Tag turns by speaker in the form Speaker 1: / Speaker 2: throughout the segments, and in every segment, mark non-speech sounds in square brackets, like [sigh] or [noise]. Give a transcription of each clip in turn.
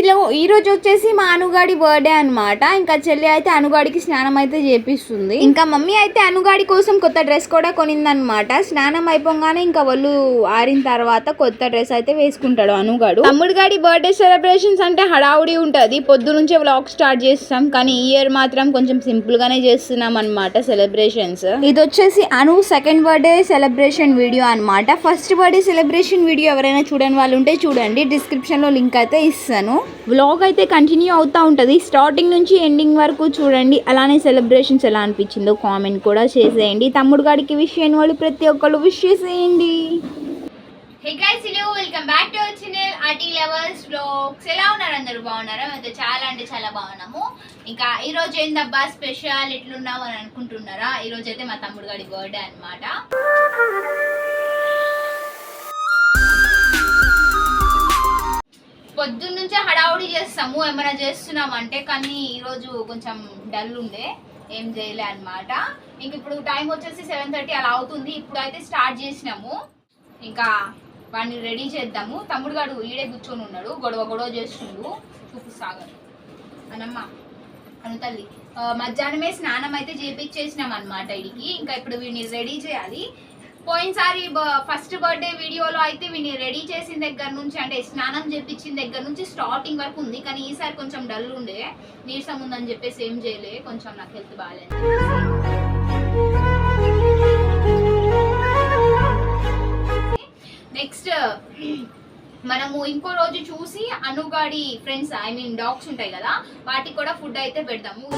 Speaker 1: ఇలా ఈ రోజు వచ్చేసి మా అనుగాడి బర్త్డే అన్నమాట. ఇంకా చెల్లి అయితే అనుగాడికి స్నానం అయితే చేపిస్తుంది. ఇంకా మమ్మీ అయితే అనుగాడి కోసం కొత్త డ్రెస్ కూడా కొనిందనమాట స్నానం అయిపోగానే ఇంకా వాళ్ళు ఆరిన తర్వాత కొత్త డ్రెస్ అయితే వేసుకుంటాడు అనుగాడు. తమ్ముడు గాడి బర్త్డే సెలబ్రేషన్స్ అంటే హడావుడి ఉంటది. పొద్దు నుంచే వ్లాగ్ స్టార్ట్ చేస్తాం. కానీ ఈ ఇయర్ మాత్రం కొంచెం సింపుల్ గానే చేస్తున్నాం అనమాట సెలబ్రేషన్స్ ఇది వచ్చేసి Anu second birthday celebration video అన్నమాట. ఫస్ట్ బర్త్డే సెలబ్రేషన్ వీడియో ఎవరైనా చూడని వాళ్ళు ఉంటే చూడండి. డిస్క్రిప్షన్లో లింక్ అయితే ఇస్తాను. వ్లాగ్ అయితే కంటిన్యూ అవుతూ ఉంటుంది. స్టార్టింగ్ నుంచి ఎండింగ్ వరకు చూడండి. అలానే సెలబ్రేషన్స్ ఎలా అనిపించిందో కామెంట్ కూడా చేసేయండి. తమ్ముడు గారికి విష్ అయిన వాళ్ళు ప్రతి ఒక్కళ్ళు విష్ చేసేయండి.
Speaker 2: Hey guys hello welcome back to our channel RT lovers vlogs ఎలా ఉన్నారు అందరూ? బాగున్నారా? మేము చాలా అంటే చాలా బాగున్నాము. ఇంకా ఈ రోజు ఏందబ్బా స్పెషల్ ఎట్లున్నావు అని అనుకుంటున్నారా? ఈ రోజు అయితే మా తమ్ముడు గారి బర్త్డే అన్నమాట. పొద్దున్న నుంచే హడావుడి చేస్తాము ఏమైనా చేస్తున్నాం అంటే కానీ ఈరోజు కొంచెం డల్ ఉండే ఏం చేయలే అన్నమాట. ఇంక ఇప్పుడు టైం వచ్చేసి సెవెన్ థర్టీ అలా అవుతుంది. ఇప్పుడు అయితే స్టార్ట్ చేసినాము. ఇంకా వాడిని రెడీ చేద్దాము. తమ్ముడు గాడు ఈడే కూర్చొని ఉన్నాడు. గొడవ గొడవ చేస్తుండు. చూపిస్తాగరు అనమ్మ అను తల్లి మధ్యాహ్నమే స్నానం అయితే చేపించేసినాం అనమాట వీడికి ఇంకా ఇప్పుడు వీడిని రెడీ చేయాలి. పోయినసారి ఫస్ట్ బర్త్డే వీడియోలో అయితే వీడిని రెడీ చేసిన దగ్గర నుంచి అంటే స్నానం చేపించిన దగ్గర నుంచి స్టార్టింగ్ వరకు ఉంది. కానీ ఈసారి కొంచెం డల్ ఉండే. నీరసం ఉందని చెప్పేసి ఏం చేయలే. కొంచెం నాకు హెల్త్ బాగాలేదు. నెక్స్ట్ మనము ఇంకో రోజు చూసి అనుగాడి ఫ్రెండ్స్ ఐ మీన్ డాగ్స్ ఉంటాయి కదా వాటికి కూడా ఫుడ్ అయితే పెడతాము.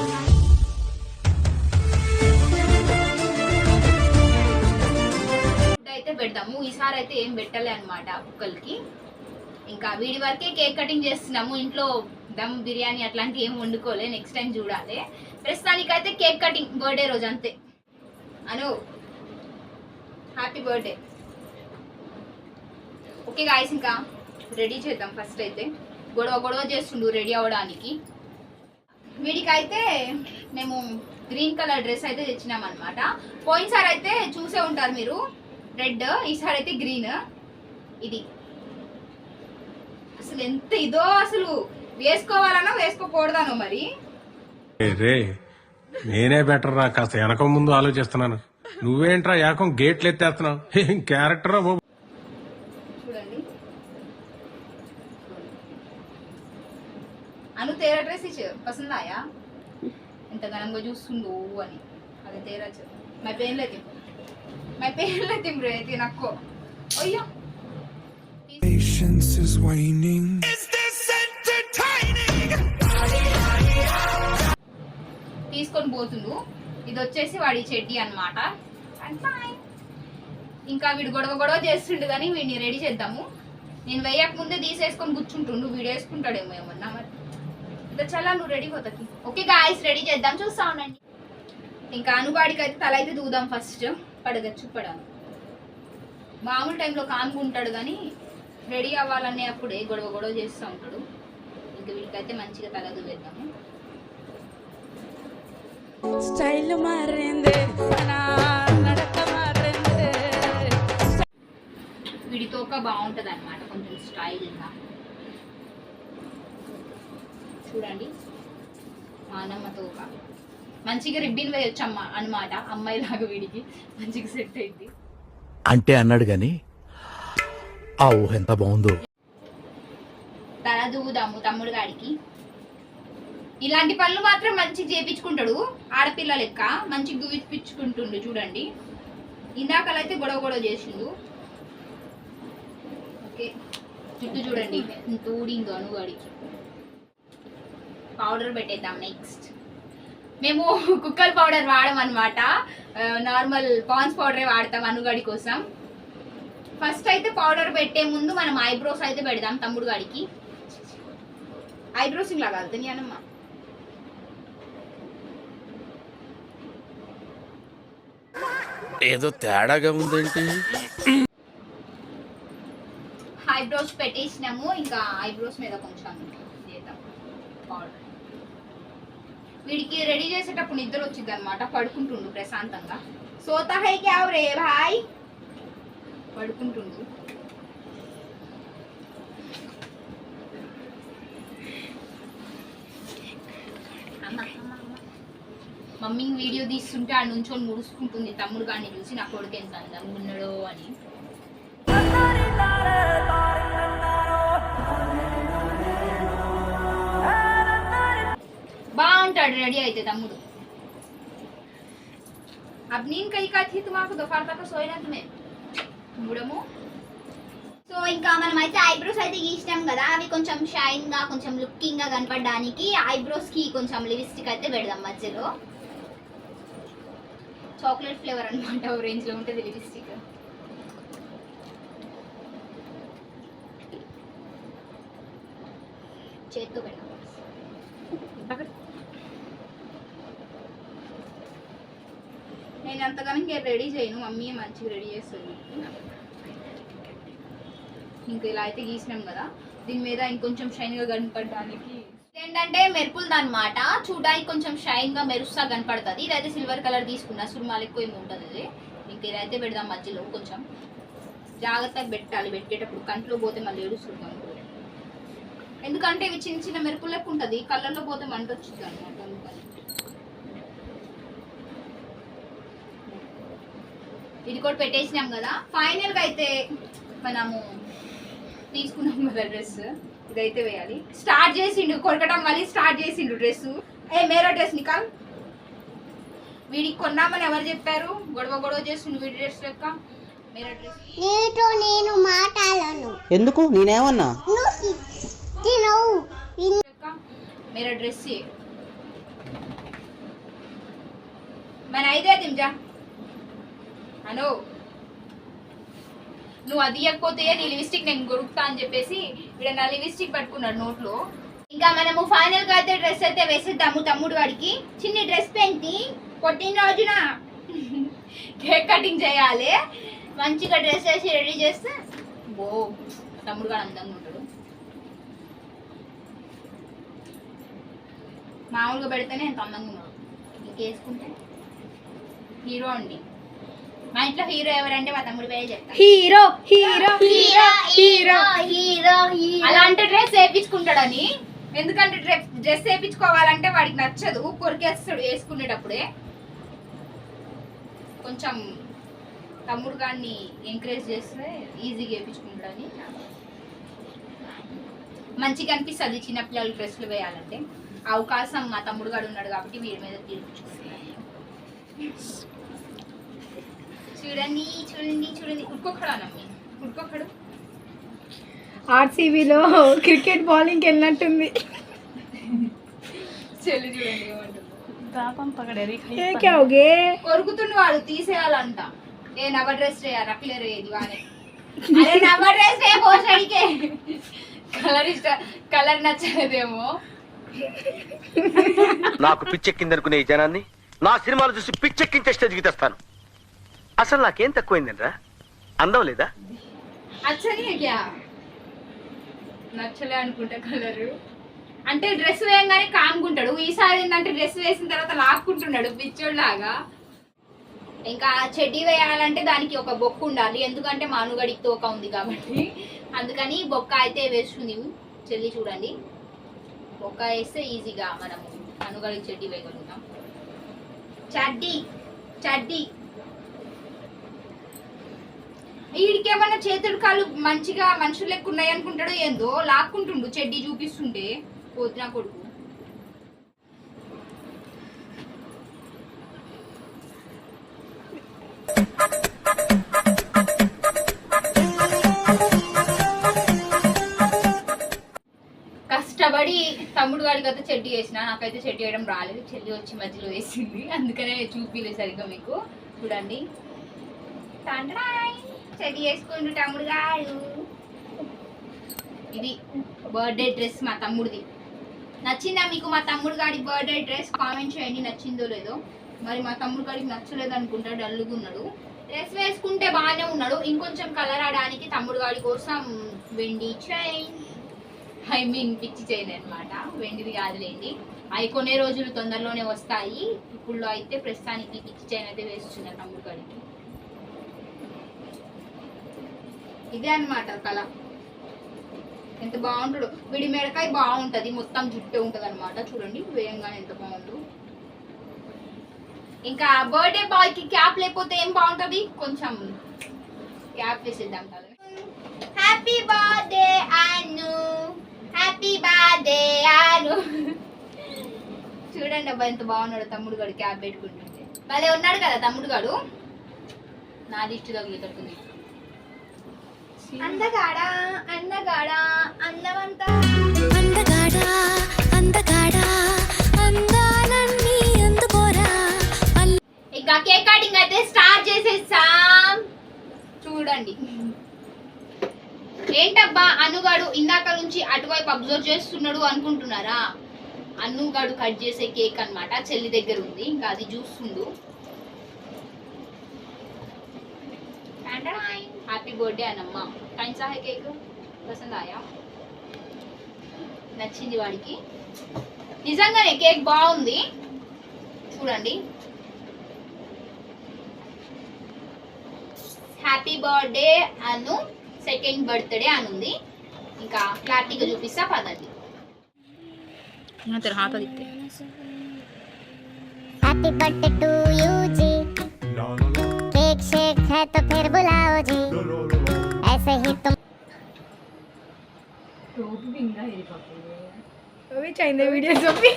Speaker 2: అయితే పెడతాము. ఈసారి అయితే ఏం పెట్టలే అనమాట కుక్కలకి. ఇంకా వీడి వరకే కేక్ కటింగ్ చేస్తున్నాము. ఇంట్లో దమ్ బిర్యానీ అట్లాంటివి ఏం వండుకోలే. నెక్స్ట్ టైం చూడాలి. ప్రస్తుతానికైతే కేక్ కటింగ్ బర్త్డే రోజు అంతే. Anu happy birthday okay guys ఇంకా రెడీ చేద్దాం ఫస్ట్ అయితే. గొడవ గొడవ చేస్తుండు రెడీ అవ్వడానికి వీడికైతే మేము గ్రీన్ కలర్ డ్రెస్ అయితే తెచ్చినాం అనమాట పోయినసారి అయితే చూసే ఉంటారు మీరు. రెడ్ ఈసారి అయితే గ్రీన్ ఇది. అసలు ఎంత ఇదో అసలు. వేసుకోవాలనో వేసుకోకూడదానో మరి.
Speaker 3: రే నేనే బెటర్ రా కాస్త వెనక ముందు ఆలోచిస్తున్నాను. నువ్వేంట్రా ఏకం గేట్లు ఎత్తేస్తున్నావు? ఏం క్యారెక్టర్ బాబు.
Speaker 2: చూడండి. అను తేరా డ్రెస్ ఇచ్చు పసందాయా? ఎంత ఘనంగా చూస్తుండు అని. అది తేరా మై పేర్లే తిం రే తినక్కో అయ్యో
Speaker 4: Patience is waning.
Speaker 2: తీసుకొని పోతుండు ఇది వచ్చేసి వాడి చెడ్డి అనమాట ఇంకా వీడు గొడవ గొడవ చేస్తుండు కానీ వీడిని రెడీ చేద్దాము. నేను వేయక ముందే తీసేసుకొని కూర్చుంటుండు. వీడు వేసుకుంటాడేమో ఏమన్నా మరి. ఇంకా చాలా నువ్వు రెడీ పోతాకి. ఓకే గాయస్ రెడీ చేద్దాం. చూస్తా ఉండండి ఇంకా అనుగాడికి అయితే తల అయితే దూదాం ఫస్ట్ పడగచ్చు పడాను మామూలు టైంలో కామ్గా ఉంటాడు కానీ రెడీ అవ్వాలనే అప్పుడే గొడవ గొడవ చేస్తూ ఉంటాడు. ఇంకా వీడికైతే మంచిగా తల దూవేద్దాము
Speaker 5: స్టైల్ మారింది మారింది.
Speaker 2: వీడి తోక బాగుంటది అనమాట కొంచెం స్టైల్గా. చూడండి మా అన్నమ్మ తోక. మంచిగా రిబ్బిన్ వేయొచ్చు అమ్మ అనమాట అమ్మాయి లాగా వీడికి. మంచిగా సెట్ అయింది.
Speaker 6: అంటే అన్నాడు గాని ఆ ఊహ ఎంత బాగుందో.
Speaker 2: తల దూదాము తమ్ముడు గాడికి. ఇలాంటి పనులు మాత్రం మంచిగా చేపించుకుంటాడు ఆడపిల్ల లెక్క. మంచిగా దూవిపించుకుంటుండు చూడండి. ఇందాకలైతే గొడవ గొడవ చేసిండు. ఓకే జుట్టు చూడండి. ఎంత ఊడిందో అనుగాడికి పౌడర్ పెట్టేద్దాం నెక్స్ట్ మేము కుక్కర్ పౌడర్ వాడమన్నమాట నార్మల్ పాన్స్ పౌడరే వాడతాం అనుగాడి కోసం. ఫస్ట్ అయితే పౌడర్ పెట్టే ముందు మనం ఐబ్రోస్ అయితే పెడదాం తమ్ముడు గాడికి. ఐబ్రోస్ ఇలా కాదు అనమ్మ
Speaker 6: ఏదో తేడాగా ఉందేంటి?
Speaker 2: ఐబ్రోస్ పెట్టేసినాము ఇంకా ఐబ్రోస్ మీద కొంచెం చేద్దాం. పౌడర్. వీడికి రెడీ చేసేటప్పుడు నిద్ర వచ్చింది అనమాట పడుకుంటుండు ప్రశాంతంగా సోతహైకి అవరే భాయ్? పడుకుంటుండు. మమ్మీ వీడియో తీస్తుంటే ఆ నుంచో ముడుచుకుంటుంది. తమ్ముడు కానీ చూసి నా కొడుకు ఎంత అందంగా ఉన్నాడో అని. బాగుంటాడు రెడీ అయితే తమ్ముడు अब नींद कहीं का थी तुम्हारा दोपहर तक सोए ना तुम्हें मुड़मो
Speaker 1: సో ఇంకా మనం అయితే ఐబ్రోస్ అయితే గీసినాం కదా అవి కొంచెం షైన్ గా కొంచెం లుకింగ్ గా కనపడడానికి ఐబ్రోస్ కి కొంచెం లిప్స్టిక్ అయితే పెడదాం మధ్యలో
Speaker 2: చాక్లెట్ ఫ్లేవర్ అనమాట ఆరెంజ్ లో ఉంటుంది లిప్స్టిక్
Speaker 1: చేత్తో పెడదాం
Speaker 2: నేను అంతగానో ఇంకా రెడీ చేయను మమ్మీ మంచిగా రెడీ చేస్తుంది. ఇంకా ఇలా అయితే గీసినాం కదా. దీని మీద ఇంకొంచెం షైన్గా కనపడడానికి. ఏంటంటే మెరుపులది అనమాట చూడడానికి కొంచెం షైన్గా మెరుస్తా కనపడుతుంది. ఇదైతే సిల్వర్ కలర్ తీసుకున్నా సుర్మాలు ఎక్కువ ఏమి ఉంటుంది ఇది ఇంకా ఇదైతే పెడదాం మధ్యలో కొంచెం. జాగ్రత్తగా పెట్టాలి. పెట్టేటప్పుడు కంట్లో పోతే మళ్ళీ ఏడుస్తుంది ఎందుకంటే ఇవి చిన్న చిన్న మెరుపులకు లెక్క ఉంటుంది కళ్ళల్లో పోతే మంట వచ్చింది అనమాట అందుకని ఇది కూడా పెట్టేసినాం కదా. ఫైనల్గా అయితే మనము తీసుకున్నాం కదా డ్రెస్ ఇదైతే వేయాలి. స్టార్ట్ చేసిండు కొరకటం మళ్ళీ స్టార్ట్ చేసిండు డ్రెస్ ఏ మేరా డ్రెస్ నికాల్ వీడికి కొన్నామని ఎవరు చెప్పారు? గొడవ గొడవ చేస్తుండు వీడి డ్రెస్ లెక్క.
Speaker 4: నీతో నేను
Speaker 7: ఎందుకు? నేనేమన్నా?
Speaker 2: డ్రెస్ మన ఐదే తింజా అను. నువ్వు అది ఇవ్వకపోతే నీ లిప్స్టిక్ నేను కొరుకుతా అని చెప్పేసి ఇక్కడ నా లిప్స్టిక్ పట్టుకున్నాడు నోట్లో.
Speaker 1: ఇంకా మనము ఫైనల్గా అయితే డ్రెస్ అయితే వేసేద్దాము తమ్ముడు వాడికి. చిన్ని డ్రెస్ పెంచి పుట్టిన రోజున
Speaker 2: కేక్ కటింగ్ చేయాలి.
Speaker 1: మంచిగా డ్రెస్ వేసి రెడీ చేస్తే
Speaker 2: బో తమ్ముడు గారు అందంగా ఉంటాడు. మామూలుగా పెడితేనే ఎంత అందంగా ఉన్నాడు. ఇంకేసుకుంటే? హీరో అండి. మా ఇంట్లో హీరో ఎవరంటే మా తమ్ముడు పేరే చెప్తాను
Speaker 1: hero hero hero hero. Hero
Speaker 2: అలాంటి డ్రెస్ వేయించుకుంటాడని ఎందుకంటే డ్రెస్ డ్రెస్ వేయించుకోవాలంటే వాడికి నచ్చదు. కొరికేస్తాడు వేసుకునేటప్పుడే. కొంచెం తమ్ముడు గారిని ఎంకరేజ్ చేస్తే ఈజీగా వేయించుకుంటాడని మంచిగా అనిపిస్తుంది చిన్నపిల్లలు డ్రెస్సులు వేయాలంటే. అవకాశం మా తమ్ముడు గారు ఉన్నాడు కాబట్టి వీడి మీద తీర్చుకుంటున్నాను చూడండి చూడండి చూడండి. ఉడుకొక్కడు నమ్మి ఉడుకొక్కడు
Speaker 5: ఆర్సీబీలో క్రికెట్ బౌలింగ్ వెళ్ళినట్టుంది.
Speaker 2: చెల్లి చూడండి కొరుకుతుండు వాడు తీసేయాలంట. ఏ నవ డ్రెస్ అరే నవ డ్రెస్ రే పోషడికే కలర్ ఇష్ట కలర్ నచ్చలేదేమో.
Speaker 8: నాకు పిచ్చెక్కిందనుకునే ఈ జనాన్ని నా సినిమాలు చూసి పిచ్చెక్కించే స్టేజ్కి తెస్తాను. అసలు నాకేం తక్కువైందండ్రా? అందం లేదా?
Speaker 2: నచ్చలే అనుకుంటా కలరు. అంటే డ్రెస్ వేయంగానే కాముకుంటాడు ఈసారి ఏంటంటే డ్రెస్ వేసిన తర్వాత లాక్కుంటున్నాడు పిచ్చోడు లాగా ఇంకా చెడ్డీ వేయాలంటే దానికి ఒక బొక్క ఉండాలి. ఎందుకంటే మానుగడికి తోక ఉంది కాబట్టి. అందుకని బొక్క అయితే వేస్తుంది. చెల్లి చూడండి. బొక్క వేస్తే ఈజీగా మనం మనుగడికి చెడ్డీ వేయగలుగుతాం. చడ్డీ చడ్డీ. వీడికేమన్నా చేతుడు కాళ్ళు మంచిగా మనుషులు లెక్క ఉన్నాయి అనుకుంటాడో ఏందో లాక్కుంటుండు చెడ్డి చూపిస్తుంటే పోతున్నా కొడుకు. కష్టపడి తమ్ముడు గారికి అయితే చెడ్డీ వేసిన నాకైతే చెడ్డి వేయడం రాలేదు. చెల్లి వచ్చి మధ్యలో వేసింది. అందుకనే చూపిలేదు సరిగ్గా మీకు. చూడండి. తండ్రాయ్ చెడ్డీ వేసుకుంటు తమ్ముడు గారు ఇది బర్త్డే డ్రెస్ మా తమ్ముడిది. నచ్చిందా మీకు మా తమ్ముడు గారి బర్త్డే డ్రెస్? కామెంట్ చేయండి నచ్చిందో లేదో. మరి మా తమ్ముడు గారికి నచ్చలేదు అనుకుంటా డల్లుగా ఉన్నాడు. డ్రెస్ వేసుకుంటే బాగానే ఉన్నాడు. ఇంకొంచెం కలర్ ఆడడానికి తమ్ముడు గారి కోసం వెండి చైన్. ఐ మీన్ పిచ్చి చైన్ అనమాట వెండిది కాదులేండి. అవి కొనే రోజులు తొందరలోనే వస్తాయి. ఇప్పుడు అయితే ప్రస్తుతానికి పిచ్చి చైన్ అయితే వేస్తున్నారు తమ్ముడు గారికి ఇదే అన్నమాట కళ. ఎంత బాగుంటాడు. వీడి మెడకాయ బాగుంటది. మొత్తం జుట్టు ఉంటది అనమాట చూడండి వేయంగానే ఎంత బాగుండు ఇంకా బర్త్డే బాయ్కి క్యాప్ లేకపోతే ఏం బాగుంటది? కొంచెం క్యాప్ వేసేద్దాం కదా happy birthday Anu. Happy birthday Anu. చూడండి అబ్బా ఎంత బాగున్నాడు తమ్ముడు గడు క్యాప్ పెట్టుకుంటుంటే. భలే ఉన్నాడు కదా తమ్ముడు గడు. నా దిష్టి తగులుతుంది. అందగాడా అందగాడా అందమంతా
Speaker 7: అందగాడా అందగాడా అందాలన్నీ అందుకోరా.
Speaker 2: ఇంకా కేక్ కటింగ్ అయితే స్టార్ట్ చేసేసాం చూడండి. ఏంటబ్బా అనుగాడు ఇందాక నుంచి అటువైపు అబ్జర్వ్ చేస్తున్నాడు అనుకుంటున్నారా? అనుగాడు కట్ చేసే కేక్ అన్నమాట చెల్లి దగ్గర ఉంది ఇంకా అది చూస్తుండు. Happy birthday అనమ్మా కైన్సా high cake Pasand ఆయా నచ్చింది వాడికి నిజంగానే కేక్ బాగుంది చూడండి happy birthday Anu second birthday అని ఉంది ఇంకా క్లారిటీగా చూపిస్తా పదండి
Speaker 4: हैप्पी बर्थडे टू यू जी ऐसे ही तुम
Speaker 5: अभी चाहिए वीडियो जो भी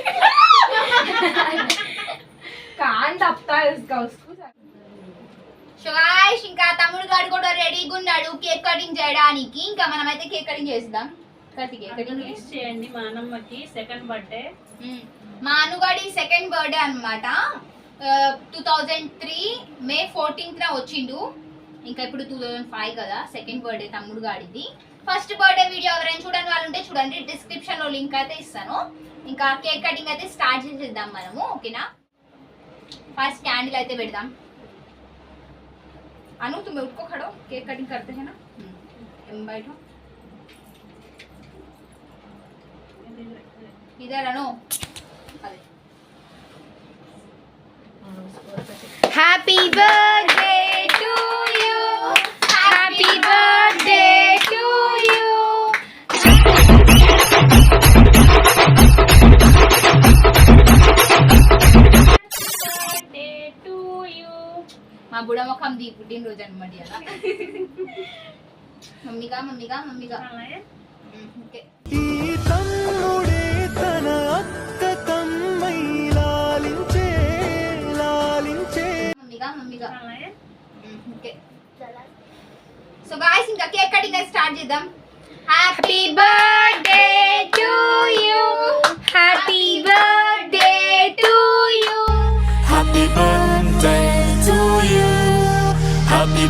Speaker 5: कान दबता है उसका उसको
Speaker 2: సో గాయ్స్ ఇంకా తమ్ముడు గాడు కూడా రెడీగా ఉన్నాడు కేక్ కటింగ్ చేయడానికి ఇంకా మనమైతే కేక్ కటింగ్ చేద్దాం కత్తి కేక్ కటింగ్
Speaker 5: విష్ చేయండి మా అన్నమ్మకి సెకండ్ బర్త్డే
Speaker 2: మ్మ్. మా అనుగాడి సెకండ్ బర్త్డే అనమాట two thousand three May fourteenth వచ్చిండు ఇంకా ఇప్పుడు టూ థౌజండ్ ఫైవ్ కదా సెకండ్ బర్త్డే తమ్ముడు గాడిది ఫస్ట్ బర్త్డే వీడియో ఎవరైనా చూడని వాళ్ళు ఉంటే చూడండి డిస్క్రిప్షన్ లో లింక్ అయితే ఇస్తాను ఇంకా కేక్ కటింగ్ అయితే స్టార్ట్ చేసేద్దాం మనము ఓకేనా ఫస్ట్ క్యాండిల్ అయితే పెడదాం अनु तुम्हें उठको खड़ो केक कटिंग करते हैं ना तुम बैठो इधर अनु हैप्पी बर्थडे टू మా బుడముఖం దీ పుట్టినరోజు అనమాట ఇలా మమ్మీగా మమ్మీగా మమ్మీగా. ఓకే. మమ్మీగా మమ్మీగా. ఓకే. సో గాయ్స్ ఇంకా కేక్ కటింగ్ స్టార్ట్ చేద్దాం. Happy birthday to
Speaker 9: you happy birthday to Happy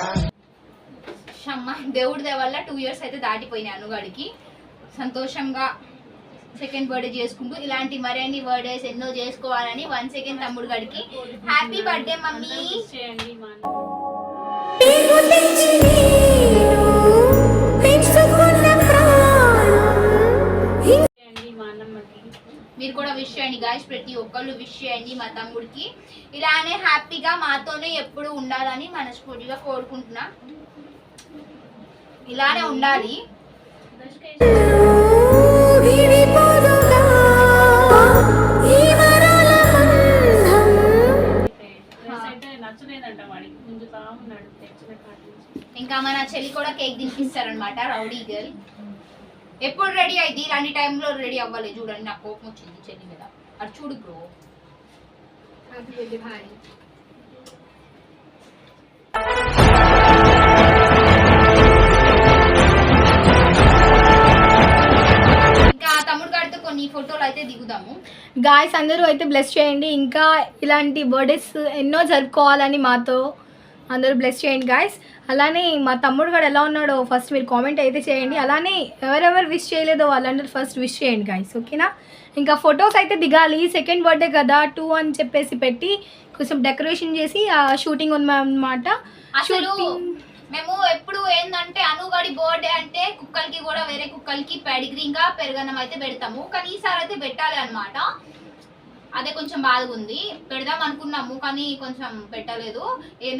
Speaker 2: దేవుడి దయ వల్ల టూ ఇయర్స్ అయితే దాటిపోయినాయి అనుగాడికి. సంతోషంగా సెకండ్ బర్త్డే చేసుకుంటూ ఇలాంటి మరిన్ని బర్త్డేస్ ఎన్నో చేసుకోవాలని వన్ సెకండ్ తమ్ముడు గడికి.
Speaker 5: Happy birthday mummy.
Speaker 2: మీరు కూడా విష్ చేయండి గాయస్ ప్రతి ఒక్కళ్ళు విష్ చేయండి మా తమ్ముడికి. ఇలానే హ్యాపీగా మాతోనే ఎప్పుడు ఉండాలని మనస్ఫూర్తిగా కోరుకుంటున్నా ఇలానే ఉండాలి
Speaker 5: డ్రెస్ అయితే నచ్చలేదంట వాడికి గుంజుతా ఉన్నాడు తెచ్చిన ఇలానే ఉండాలి.
Speaker 2: ఇంకా మన చెల్లి కూడా కేక్ తినిపిస్తారనమాట రౌడీ గర్ల్. ఎప్పుడు రెడీ అయింది ఇలాంటి టైంలో రెడీ అవ్వాలి. చూడండి నాకు కోపం వచ్చింది చెల్లి మీద. అది చూడు బ్రో. ఇంకా
Speaker 5: గాయస్ అందరూ అయితే బ్లెస్ చేయండి. ఇంకా ఇలాంటి బర్త్డేస్ ఎన్నో జరుపుకోవాలని మాతో అందరూ బ్లెస్ చేయండి గాయస్. అలానే మా తమ్ముడు కూడా ఎలా ఉన్నాడో ఫస్ట్ మీరు కామెంట్ అయితే చేయండి. అలానే ఎవరెవరు విష్ చేయలేదో వాళ్ళందరూ ఫస్ట్ విష్ చేయండి గాయస్ ఓకేనా? ఇంకా ఫొటోస్ అయితే దిగాలి. సెకండ్ బర్త్డే కదా టూ అని చెప్పేసి పెట్టి కొంచెం డెకరేషన్ చేసి షూటింగ్ ఉందన్నమాట.
Speaker 2: అసలు మేము ఎప్పుడు ఏంటంటే అనుగడి బర్త్డే అంటే కుక్కలకి కూడా వేరే కుక్కలకి పెడిగ్రీ ఇంకా పెరుగన్నం అయితే పెడతాము. కానీ ఈసారి అయితే పెట్టాలి అన్నమాట. అదే కొంచెం బాధగా ఉంది పెడదాం అనుకున్నాము కానీ కొంచెం పెట్టలేదు.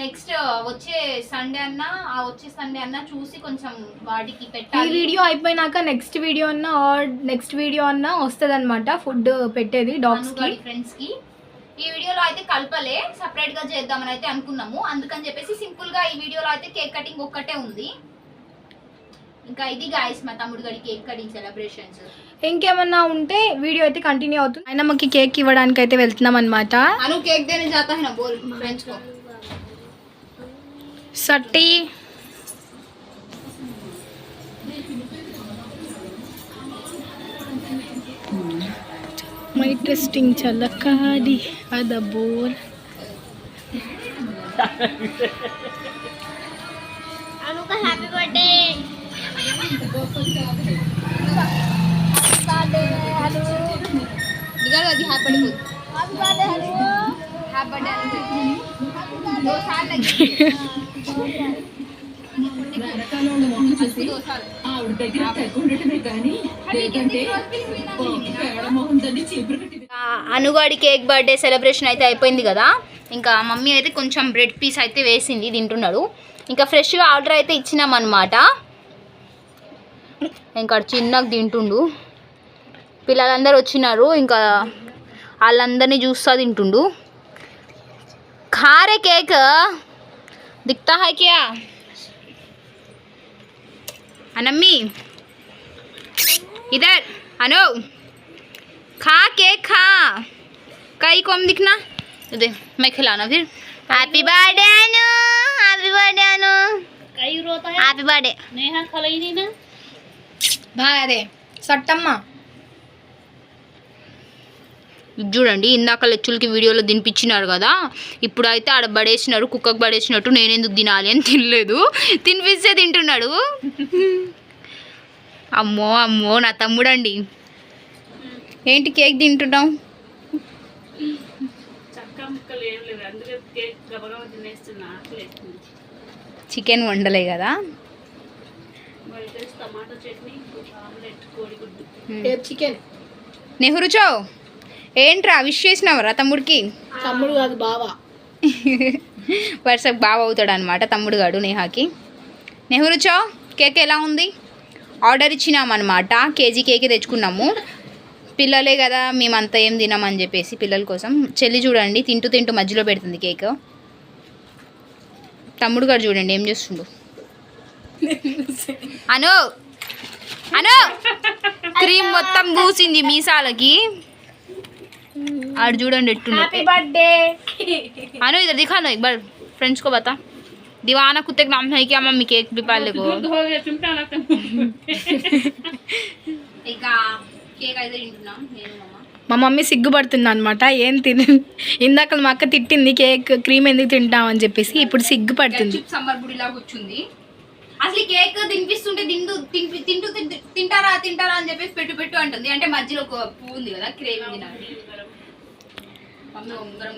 Speaker 2: నెక్స్ట్ వచ్చే సండే అన్న ఆ వచ్చే సండే అన్న చూసి కొంచెం వాటికి
Speaker 5: ఈ
Speaker 2: పెట్టాలి
Speaker 5: వీడియో అయిపోయినాక నెక్స్ట్ వీడియో అన్న ఆర్ నెక్స్ట్ వీడియో అన్న వస్తుంది అనమాట ఫుడ్ పెట్టేది
Speaker 2: డాగ్స్కి. ఫ్రెండ్స్కి. ఈ వీడియోలో అయితే కలపలే. సపరేట్గా చేద్దామని అయితే అనుకున్నాము. అందుకని చెప్పేసి సింపుల్గా ఈ వీడియోలో అయితే కేక్ కటింగ్ ఒక్కటే ఉంది. ఇంకా ఇది గాయస్ మా తమ్ముడు గారి కేక్ కటింగ్ సెలబ్రేషన్స్
Speaker 5: ఇంకేమన్నా ఉంటే వీడియో అయితే కంటిన్యూ అవుతుంది. ఆయన మాకు కేక్ ఇవ్వడానికి అయితే వెళ్తున్నాం అనమాట
Speaker 2: అను కేక్ దేనే జాతా బోల్ కో
Speaker 5: సట్టి. మై టెస్టింగ్ చల్లకాడి అద
Speaker 4: బోల్
Speaker 2: निकाल लगी हाथ बड़ी बोल हाथ बड़ा दो साल लगे दो साल అనుగాడి కేక్ బర్త్డే సెలబ్రేషన్ అయితే అయిపోయింది కదా ఇంకా మమ్మీ అయితే కొంచెం బ్రెడ్ పీస్ అయితే వేసింది తింటున్నాడు ఇంకా ఫ్రెష్గా ఆర్డర్ అయితే ఇచ్చినాం అనమాట ఇంకా చిన్నగా తింటుండు పిల్లలందరూ వచ్చినారు ఇంకా వాళ్ళందరినీ చూస్తా తింటుండు ఖారే కేక్ దిక్తా హై క్యా అనమ్మి ఇధర్ అను खा केक खा कई को हम दिखना दे मैं खिलाना फिर happy birthday Anu happy birthday Anu happy
Speaker 5: birthday అదే సట్టమ్మ.
Speaker 2: ఇది చూడండి ఇందాక లెచ్చులకి వీడియోలో తినిపించినారు కదా ఇప్పుడు అయితే ఆడ పడేసినారు కుక్కకు పడేసినట్టు నేను ఎందుకు తినాలి అని తినలేదు. తినిపిస్తే తింటున్నాడు. అమ్మో అమ్మో నా తమ్ముడండి. ఏంటి కేక్ తింటున్నావు? చికెన్ వండలే కదా.
Speaker 5: చికెన్?
Speaker 2: నెహ్రూచో ఏంట్రా విష్ చేసినావరా తమ్ముడికి?
Speaker 5: తమ్ముడు కాదు బావా. [laughs]
Speaker 2: వరుసకు బాగా అవుతాడు అనమాట తమ్ముడు గాడు నేహాకి. నెహ్రూచో కేక్ ఎలా ఉంది? ఆర్డర్ ఇచ్చినామన్నమాట కేజీ కేక్ తెచ్చుకున్నాము. పిల్లలే కదా మేమంతా ఏం తినామని చెప్పేసి పిల్లల కోసం. చెల్లి చూడండి తింటూ తింటూ మధ్యలో పెడుతుంది కేక్. తమ్ముడు గారు చూడండి ఏం చేస్తుండు? [laughs] అను అను క్రీమ్ మొత్తం పూసింది మీసాలకి ఆడు చూడండి ఎట్టున్నాడు
Speaker 5: హ్యాపీ బర్త్డే
Speaker 2: अनु इधर दिखा ना एक बार फ्रेंड्स को बता दीवाना कुत्ते का नाम है क्या मम्मी केक भी पाले को ఇక కేక్ అయితే తింటున్నాం నేను మమ్మ
Speaker 5: మా మమ్మీ సిగ్గుపడుతుంది అనమాట ఏం తిని ఇందాక మా అక్క తిట్టింది కేక్ క్రీమ్ ఎందుకు తింటాం అని చెప్పేసి ఇప్పుడు సిగ్గుపడుతుంది
Speaker 2: గప్చుప్ సమ్మర్ బుడిలా కూర్చుంది అసలు కేక్ తినిపిస్తుంటే తింటూ తింటూ తింటూ తింటూ- తింటారా తింటారా అని చెప్పేసి పెట్టు పెట్టు అంటుంది. అంటే మధ్యలో ఒక పువ్వు ఉంది కదా క్రేమ్ తినాలి. మమ్మీ ఉంగరం.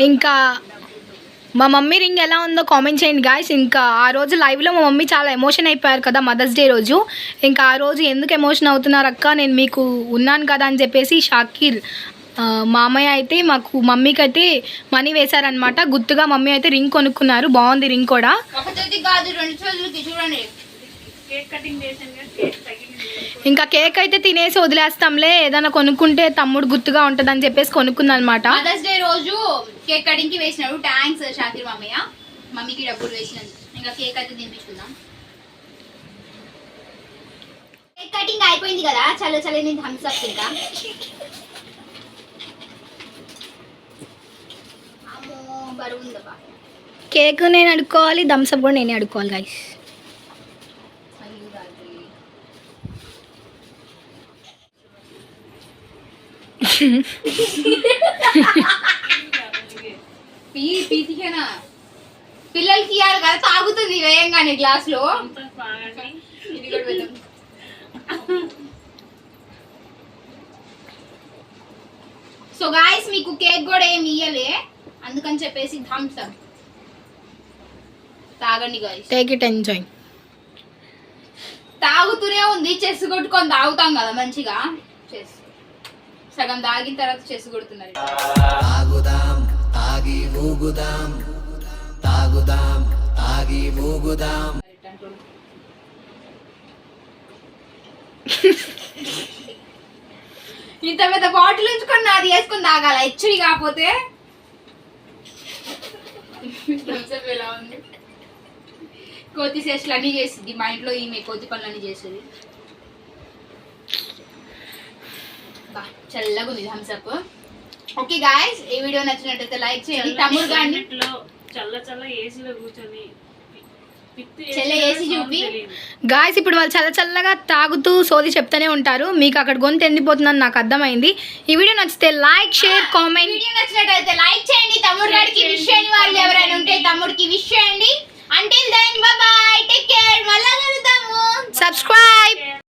Speaker 5: ఇంకా మా మమ్మీ రింగ్ ఎలా ఉందో కామెంట్ చేయండి గాయస్ ఇంకా ఆ రోజు లైవ్లో మా మమ్మీ చాలా ఎమోషన్ అయిపోయారు కదా మదర్స్ డే రోజు. ఇంకా ఆ రోజు ఎందుకు ఎమోషన్ అవుతున్నారు అక్క? నేను మీకు ఉన్నాను కదా అని చెప్పేసి షాకీర్ మామయ్య అయితే మాకు మమ్మీకి అయితే మనీ వేశారనమాట గుర్తుగా మమ్మీ అయితే రింగ్ కొనుక్కున్నారు. బాగుంది రింగ్ కూడా. ఇంకా కేక్ అయితే తినేసి వదిలేస్తాంలే. ఏదైనా కొనుక్కుంటే తమ్ముడు గుర్తుగా ఉంటుందని చెప్పేసి కొనుక్కుందనమాట
Speaker 2: మదర్స్ డే రోజు కేక్ కటింగ్కి వేసినాడు. థ్యాంక్స్ షాకిర్ మమ్మయ్య మమ్మీకి డబ్బులు వేసినందుకు. ఇంకా కేక్ అయితే తినిపించుకుందాం. కేక్ కటింగ్ అయిపోయింది కదా. చలో చలో నేను థమ్స్ అప్ ఇంకా
Speaker 5: కేక్ నేను అడుక్కోవాలి థమ్స్అప్ కూడా నేనే అడుక్కోవాలి
Speaker 2: పీతికేనా పిల్లలకి ఇవ్వాలి కదా తాగుతుంది వేయంగానే గ్లాస్లో. సో గాయస్ మీకు కేక్ కూడా ఏమి ఇయ్యలే. అందుకని చెప్పేసి థమ్స్ అప్ తాగండి గాయస్
Speaker 5: టేక్ ఇట్ ఎంజాయ్
Speaker 2: తాగుతూనే ఉంది చెస్ కొట్టుకొని తాగుతాం కదా మంచిగా. చెస్. సగం తాగిన తర్వాత చెస్ కొడుతున్నారు. ఇంత పెద్ద బాటిల్ ఉంచుకొని నాది వేసుకొని తాగాల? హెచ్చరి కాకపోతే? ఎలా ఉంది? కోతి శేషులు అన్నీ చేసింది మా ఇంట్లో ఈమె కోతి పనులు అన్నీ చేసేది. బా, చల్లగా ఉంది థమ్స్అప్ ఓకే గాయస్ ఈ వీడియో నచ్చినట్టయితే లైక్ చేయండి తమ్ముడు
Speaker 10: చల్ల చల్ల ఏసీలో కూర్చొని
Speaker 5: గాయస్ ఇప్పుడు వాళ్ళు చల్ల చల్లగా తాగుతూ సోది చెప్తూనే ఉంటారు. మీకు అక్కడ గొంతు ఎండిపోతుందని నాకు అర్థమైంది. ఈ వీడియో నచ్చితే లైక్ షేర్ కామెంట్.
Speaker 2: వీడియో నచ్చినట్టయితే లైక్ చేయండి. తమ్ముడు గారికి విష్ చేయని వాళ్ళు ఎవరైనా ఉంటే తమ్ముడికి విష్ చేయండి. అంటే దెన్ బాయ్ టేక్ కేర్ మళ్ళా కలుద్దాము.
Speaker 5: సబ్స్క్రైబ్